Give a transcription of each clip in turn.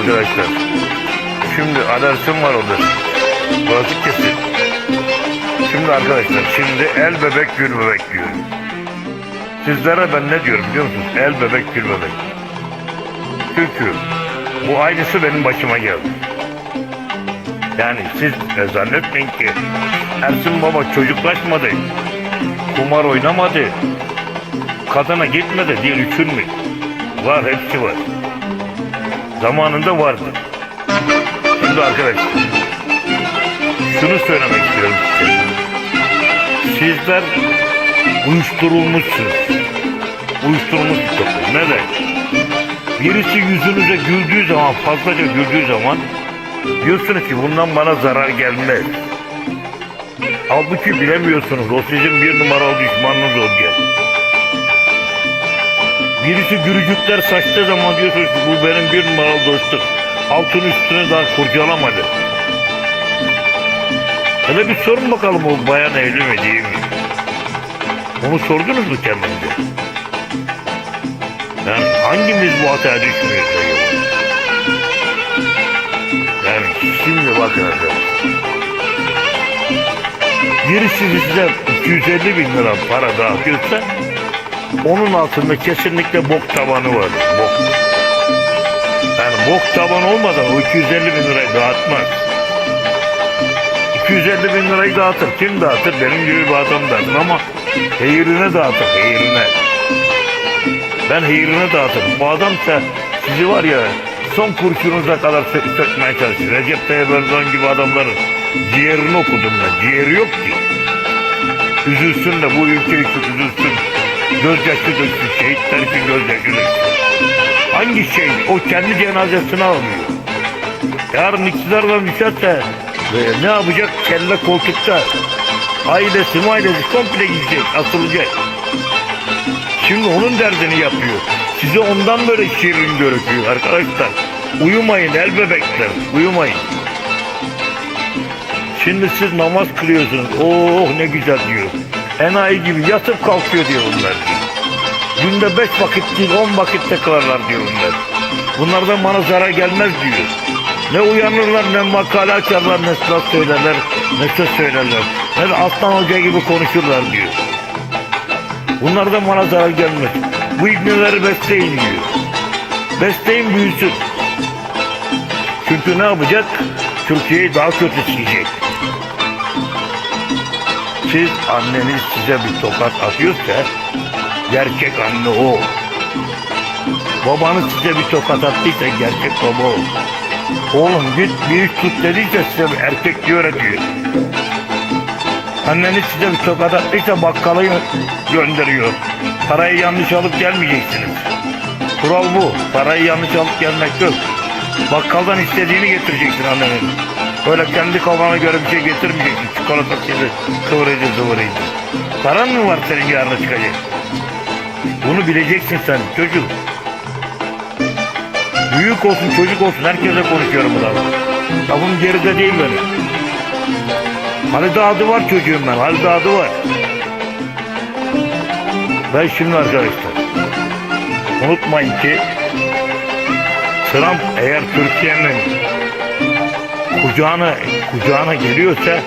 arkadaşlar. Şimdi alerjim var orada. Burası kesin. Şimdi arkadaşlar şimdi el bebek gül bebek diyorum. Sizlere ben ne diyorum biliyor musunuz? El bebek gül bebek. Çünkü bu aynısı benim başıma geldi. Yani siz de zannetmeyin ki Ersin Baba çocuklaşmadı. Kumar oynamadı. Kadına gitmedi diye düşünmeyin. Var hepsi var. Zamanında vardı. Şimdi arkadaşlar şunu söylemek istiyorum. Sizler uyuşturulmuşsunuz. Uyuşturulmuş bir toplum. Neden? Birisi yüzünüze güldüğü zaman, fazlaca güldüğü zaman diyorsunuz ki bundan bana zarar gelmez. Halbuki bilemiyorsunuz. O sizin bir numaralı düşmanınız olacak. Birisi gürücükler saçtığı zaman diyorsunuz ki bu benim bir numaralı dostum. Altın üstüne daha kurcalamadı. Hele bir sorun bakalım o bayan evli mi değil mi? Onu sordunuz mu kendinize? Yani hangimiz bu hataya düşmüyoruz acaba? Yani şimdi bakın arkadaşlar. Birisi size 250 bin lira para dağıtıyorsa onun altında kesinlikle bok tabanı var. Bok. Yani bok tabanı olmadan o 250 bin lirayı dağıtmaz. 250 bin lirayı dağıtır. Kim dağıtır? Benim gibi bir adam dağıtır ama heyirine dağıtır. Heyirine. Ben heyirine dağıtırım. Bu adamsa sizi var ya son kurşunuza kadar sö- sökmeye çalışır. Recep Tayyip Erdoğan gibi adamların ciğerini okudum ben. Ciğeri yok ki. Üzülsün de bu ülke için üzülsün. Gözyaşı döksün. Şehitler için gözyaşı döksün. Hangi şey? O kendi cenazesini almıyor. Yarın iktidardan düşerse e, ne yapacak? Kelle koltukta. Ailesi mailesi komple gidecek, asılacak. Şimdi onun derdini yapıyor. Size ondan böyle şirin görüküyor arkadaşlar. Uyumayın el bebekler, uyumayın. Şimdi siz namaz kılıyorsunuz. Oh ne güzel diyor. Enayi gibi yatıp kalkıyor diyor bunlar. Günde beş vakit değil on vakitte kılarlar diyor bunlar. Bunlardan bana zarar gelmez diyor. Ne uyanırlar ne makale açarlar ne sırat söylerler ne söz söylerler. Ne de Aslan Hoca gibi konuşurlar diyor. Bunlardan bana zarar gelmez. Bu ibneleri besleyin diyor. Besleyin büyüsün. Çünkü ne yapacak? Türkiye'yi daha kötü silecek. Siz anneniz size bir tokat atıyorsa gerçek anne o. Babanız size bir tokat attıysa gerçek baba o. Oğlum git bir iş tut dediyse size bir erkekliği öğretiyor. Anneniz size bir tokat attıysa bakkala gönderiyor. Parayı yanlış alıp gelmeyeceksiniz. Kural bu. Parayı yanlış alıp gelmek yok. Bakkaldan istediğini getireceksin annenin. Böyle kendi kafana göre bir şey getirmeyeceksin. Çikolatasıydı, kıvırıydı, zıvırıydı. Paran mı var senin yarına çıkacak? Bunu bileceksin sen çocuk. Büyük olsun çocuk olsun herkese konuşuyorum bu lafı. Lafım geride değil benim. Halide adı var çocuğum ben. Halide adı var. Ben şimdi arkadaşlar unutmayın ki Trump eğer Türkiye'nin kucağına kucağına geliyorsa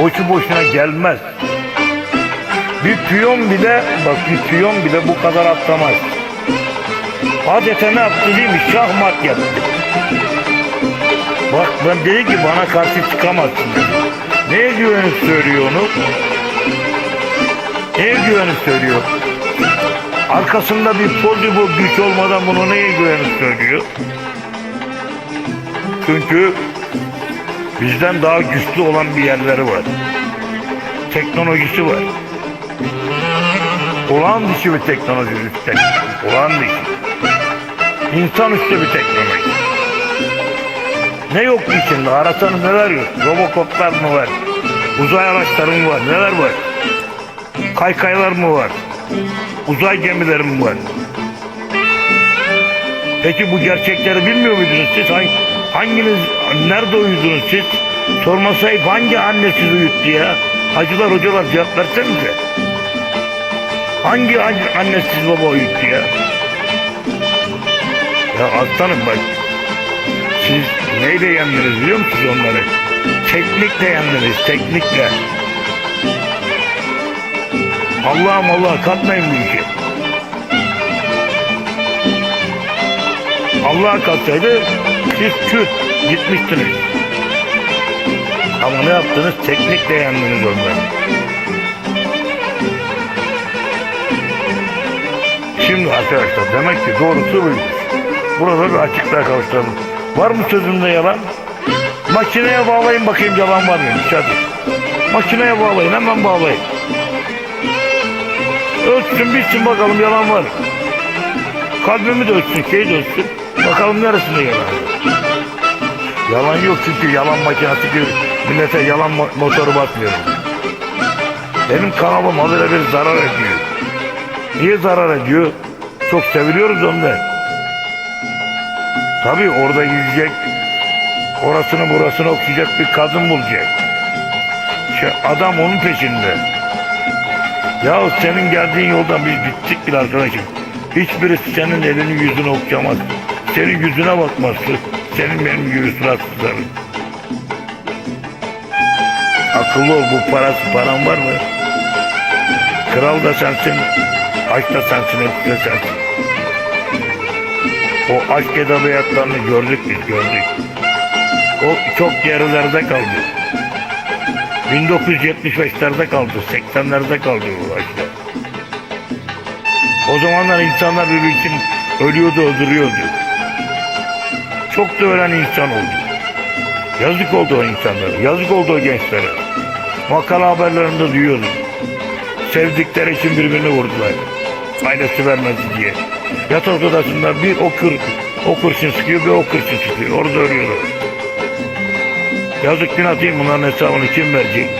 boşu boşuna gelmez. Bir piyon bile bak bir piyon bile bu kadar atlamaz. Adeta ne yaptı değil mi? Şahmat yaptı. Bak ben dedi ki bana karşı çıkamazsın dedi. Neye güvenip söylüyor onu? Neye güvenip söylüyor? Arkasında bir bu güç olmadan bunu neye güvenip söylüyor? Çünkü bizden daha güçlü olan bir yerleri var. Teknolojisi var. Olağan dışı bir teknoloji üstten. Olağan dışı. İnsanüstü bir teknoloji. Ne yok içinde? Arasanız neler yok? Robokoplar mı var? Uzay araçları mı var? Neler var? Kaykaylar mı var? Uzay gemileri mi var? Peki bu gerçekleri bilmiyor muydunuz siz? Hangi, hanginiz, nerede uyudunuz siz? Sormasayıp hangi anne sizi uyuttu ya? Hacılar hocalar cevap versenize. Hangi anne, siz baba uyuttu ya? Ya aslanım bak Siz neyle yendiniz biliyor musunuz onları? Teknikle yendiniz, teknikle. Allah'ım Allah katmayın bu işi. Allah katsaydı siz küt gitmiştiniz. Ama ne yaptınız? Teknikle yendiniz onları. Şimdi arkadaşlar demek ki doğrusu buymuş. Burada bir açıklığa kavuşturalım. Var mı sözümde yalan? Makineye bağlayın bakayım yalan var mıymış hadi. Makineye bağlayın hemen bağlayın. Ölçsün bitsin bakalım yalan var. Kalbimi de ölçsün şey de ölçsün. Bakalım neresinde yalan. Yalan yok çünkü yalan makinesi gibi millete yalan mo- motoru basmıyorum. Benim kanalım habire bir zarar ediyor. Niye zarar ediyor? Çok seviliyoruz ondan. Tabii orada gidecek, orasını burasını okuyacak bir kadın bulacak. Şey, adam onun peşinde. Ya senin geldiğin yoldan biz gittik bir arkadaşım. Hiçbirisi senin elini yüzünü okuyamaz. Senin yüzüne bakmaz. Senin benim gibi suratsızların. Akıllı ol bu parası paran var mı? Kral da sensin, aşk da sensin, hepsi de sensin. O aşk edebiyatlarını gördük biz, gördük. O çok gerilerde kaldı. 1975'lerde kaldı, 80'lerde kaldı bu aşklar. O zamanlar insanlar birbiri için ölüyordu, öldürüyordu. Çok da ölen insan oldu. Yazık oldu o insanlara, yazık oldu o gençlere. Makale haberlerinde duyuyordum. Sevdikleri için birbirini vurdular. Faydası vermedi diye. Yatak odasında bir o, kır, o kurşun sıkıyor, bir o kurşun sıkıyor. Orada ölüyorlar. Yazık günah değil bunların hesabını kim verecek?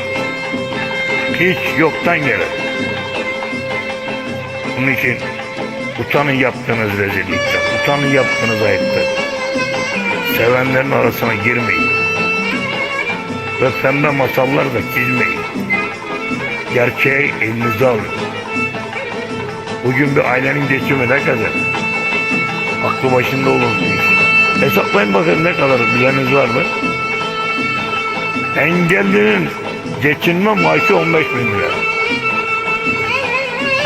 Hiç yoktan gelir. Bunun için utanın yaptığınız rezillikten, utanın yaptığınız ayıptan. Sevenlerin arasına girmeyin. Ve pembe masallar da çizmeyin. Gerçeği elinize alın. Bugün bir ailenin geçimi ne kadar? Aklı başında olursunuz. Hesaplayın bakalım ne kadar bileniniz var mı? Engellinin geçinme maaşı 15 bin lira.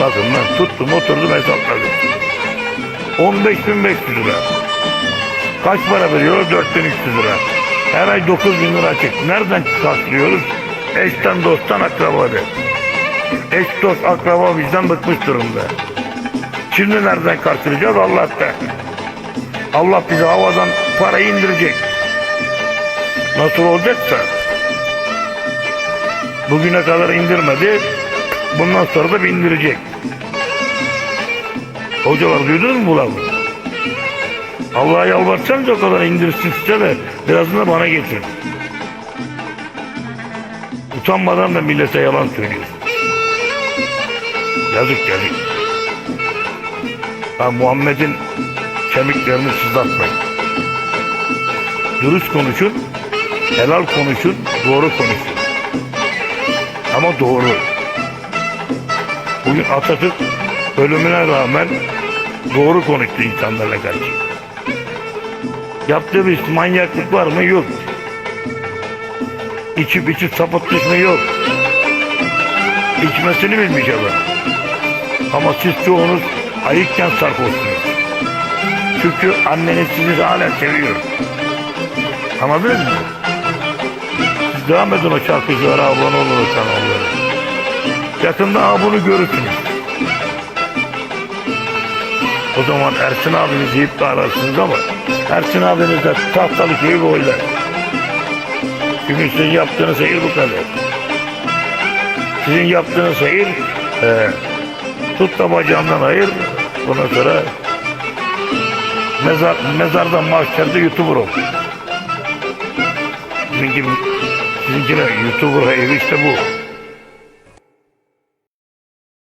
Bakın ben tuttum oturdum hesapladım. 15 bin 500 lira. Kaç para veriyor? 4300 lira. Her ay 9 bin lira çek. Nereden çıkartıyoruz? Eşten dosttan akrabadan. Eş dost akraba bizden bıkmış durumda. Şimdi nereden karşılayacağız? Allah'tan. Allah bize havadan parayı indirecek. Nasıl olacaksa. Bugüne kadar indirmedi. Bundan sonra da bir indirecek. Hocalar duydunuz mu bu lafı? Allah'a yalvarsanız o kadar indirsin size de birazını da bana getirin. Utanmadan da millete yalan söylüyorsun. Yazık yazık. Ha, Muhammed'in kemiklerini sızlatmayın. Dürüst konuşun, helal konuşun, doğru konuşun. Ama doğru. Bugün Atatürk ölümüne rağmen doğru konuştu insanlarla karşı. Yaptığı bir manyaklık var mı? Yok. İçip içip sapıtmış mı? Yok. İçmesini bilmiş adam. Ama siz çoğunuz ayıkken sarhoşsunuz. Çünkü anneniz sizi hala seviyor. Anladınız mı? Siz devam edin o şarkıcılara abone olun o kanallara. Yakında bunu görürsünüz. O zaman Ersin abinizi yiyip de ararsınız ama Ersin abiniz de tahtalı köyü boylar. Çünkü sizin yaptığınız seyir bu kadar. Sizin yaptığınız seyir e, tut da bacağından ayır. Bundan sonra mezar, mezardan mahşerde YouTuber ol. Sizinki, sizinkiler YouTuber evi işte bu.